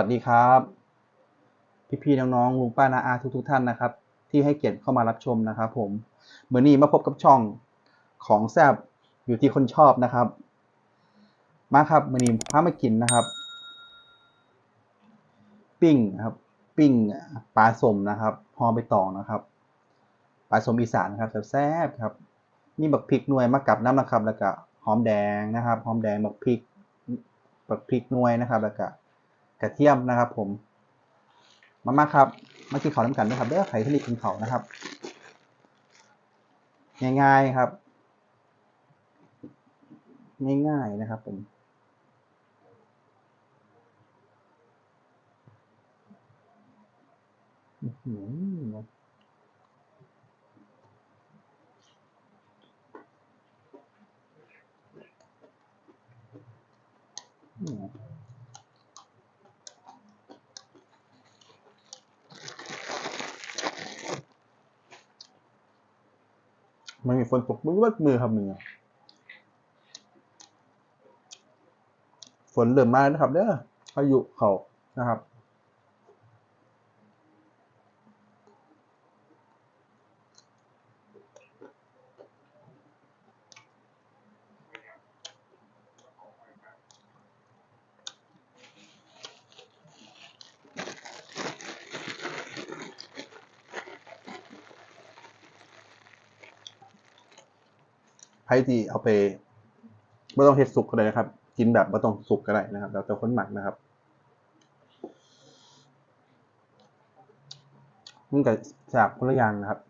วัสดีครับ พี่ๆน้องๆลุงป้านาอาทุกๆท่านนะครับ ที่ให้เกียรติเข้ามารับชมนะครับผมเมื่อนี้มาพบกับช่องของแซบอยู่ที่คนชอบนะครับ มาครับเมื่อนี้พามากินนะครับ ปิ้งครับ ปิ้งปลาสมนะครับห่อใบตองนะครับปลาสมอีสานนะครับแซ่บครับมีบักพริกหน่วยมากับน้ำนะครับ แล้วก็หอมแดงนะครับหอมแดงบักพริกบักพริกหน่วยนะครับ แล้วก็ กระเทียมนะครับ ผม มามาครับ มากินข้าวน้ำกันนะครับเด้อใครที่รีบกินข้าวนะครับ ง่ายๆครับ ง่ายๆนะครับผมอืม มันมีคนตกมือวัดมือครับมือฝนเริ่มมาแล้วนะครับเด้อพายุเขานะครับ ไพ่ที่เอาไปไม่ต้องเฮ็ดสุกก็ได้นะครับ กินแบบไม่ต้องสุกก็ได้นะครับแล้วแต่คนหมักนะครับมันก็จากคนละอย่างนะครับ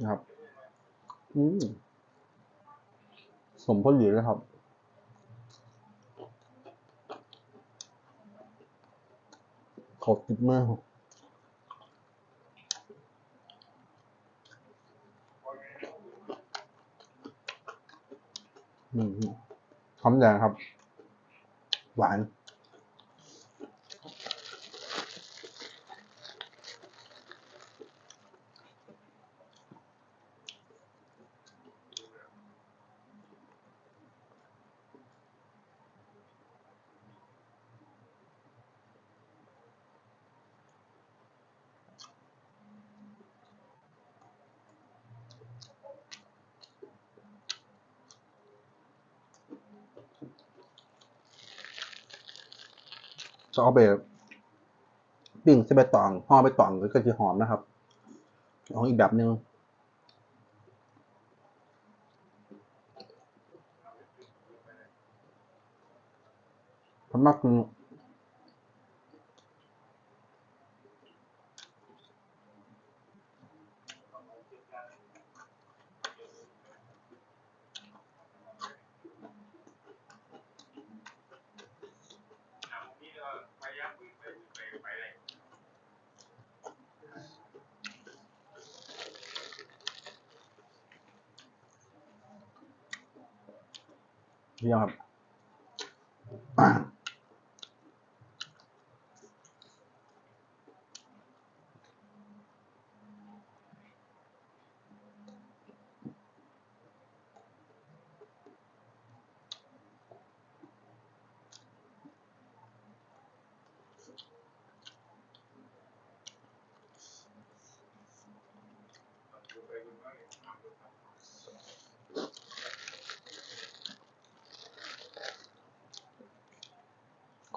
นะครับอืมสมพอดีเลยครับขอบติดมากอืมหอมแดงครับ หวาน จะเอาไปปิ้งใส่ใบตองห่อใบตองก็จะหอมนะครับของอีกแบบหนึ่งผมมัก กิน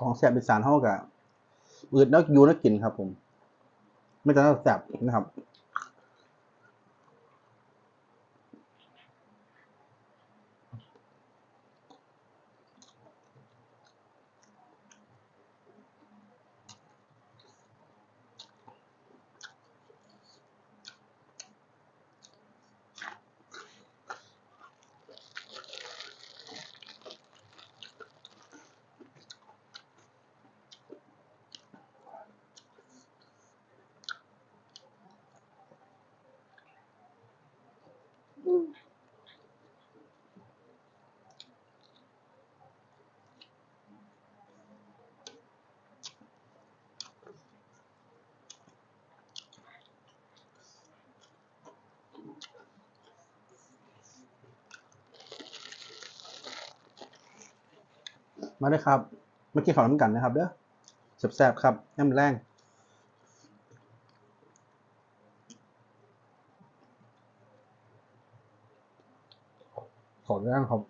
ของแสบเป็นสารเท่ากับอืดนักยูนักกินครับ ผม ไม่จะน่าแสบนะครับ มาด้วยครับเมื่อกี้ขอน้ำกันนะครับเด้อแซ่บๆครับน้ำแรงขอแรงครับ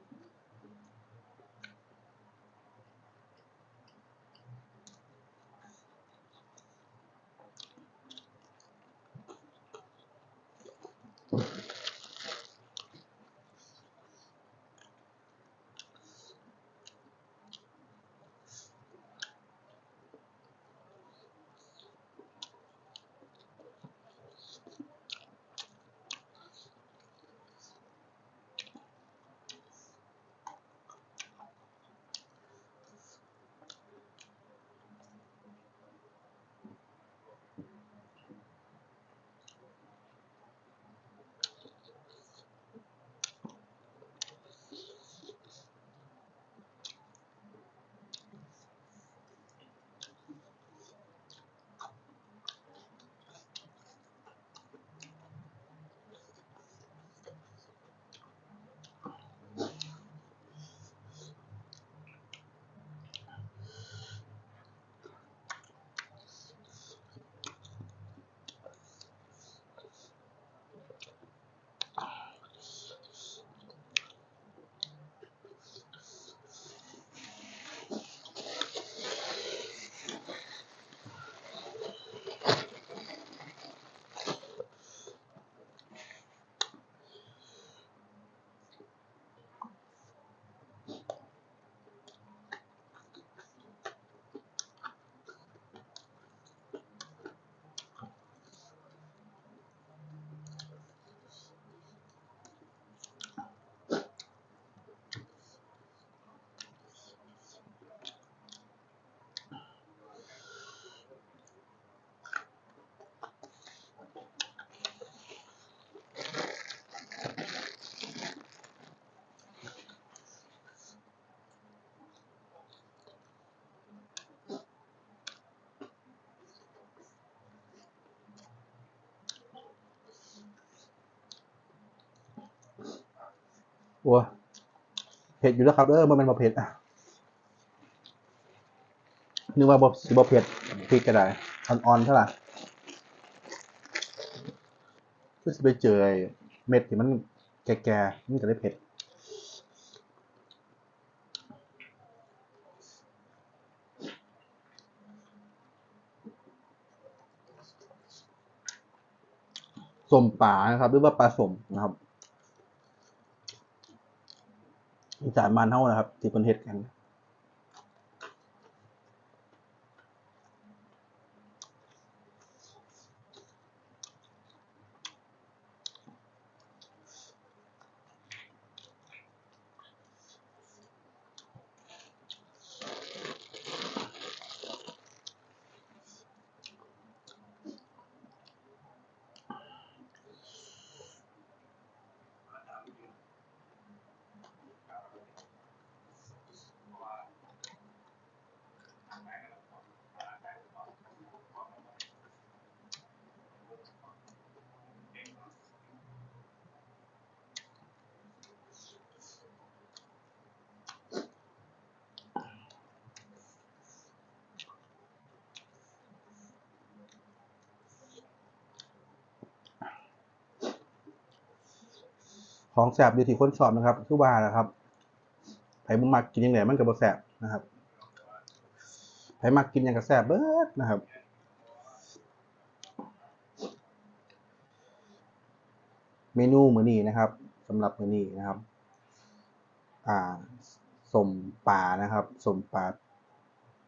โอ้เผ็ดอยู่แล้วครับเออมันเป็นบะเผ็ดอะนึกว่าบะสิบะเผ็ดพริกก็ได้อ่อนๆเท่าไหร่ก็จะไปเจอเม็ดที่มันแก่ๆมันจะได้เผ็ดสมป่านะครับหรือว่าปลาสมนะครับ อีสานมานเท่านะครับ ที่เพิ่นเฮ็ดกัน ของแสบอยู่ที่คนชอบนะครับคือว่านะครับไผบ่มักกินยังไงมันก็บ่แสบนะครับไผ่มักกินยังก็แสบเบิดนะครับเมนูมื้อนี้นะครับสำหรับมื้อนี้นะครับ อ่าสมปลานะครับสมปลา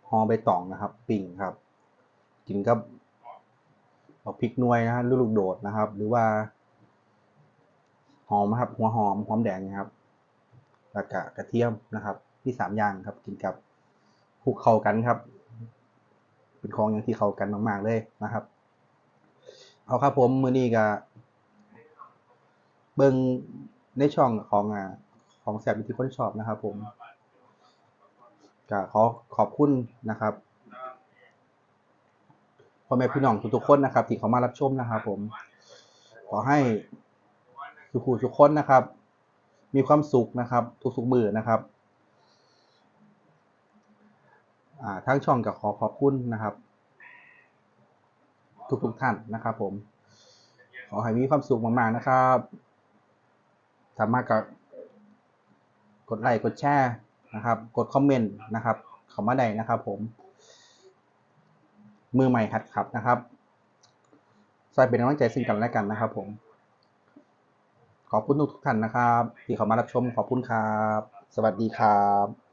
ห่อใบตองนะครับ ปิ่งครับ กินกับเอาพริกนวยนะฮะลูกโดดนะครับ หรือว่า หอมนะครับ หัวหอมหอมแดงนะครับแล้วก็กระเทียมนะครับที่สามอย่างครับกินกับคลุกเข้ากันครับ เป็นของอย่างที่เข้ากันมากๆเลยนะครับ เอาครับผมมือนี้ก็เบิงในช่องของอ่าของแสบวิธีคนชอบนะครับ ผมก็ขอขอบคุณนะครับพ่อแม่พี่น้องทุกๆคนนะครับ ที่เขามารับชมนะครับ ผม ขอให้ ทุกผู้ทุกคนนะครับ มีความสุขนะครับ ทุกๆมือนะครับทั้งช่องก็ขอขอบคุณนะครับ ทุกๆท่านนะครับ ผม ขอให้มีความสุขมากๆนะครับสามารถกับกดไลค์กดแชร์นะครับ กดคอมเมนต์นะครับเข้ามาได้นะครับ ผม มือใหม่หัดขับนะครับซอยเป็นกำลังใจซึ่งกันและกันนะครับ ผม ขอบคุณทุกท่านนะครับ ที่เข้ามารับชมขอบคุณครับ สวัสดีครับ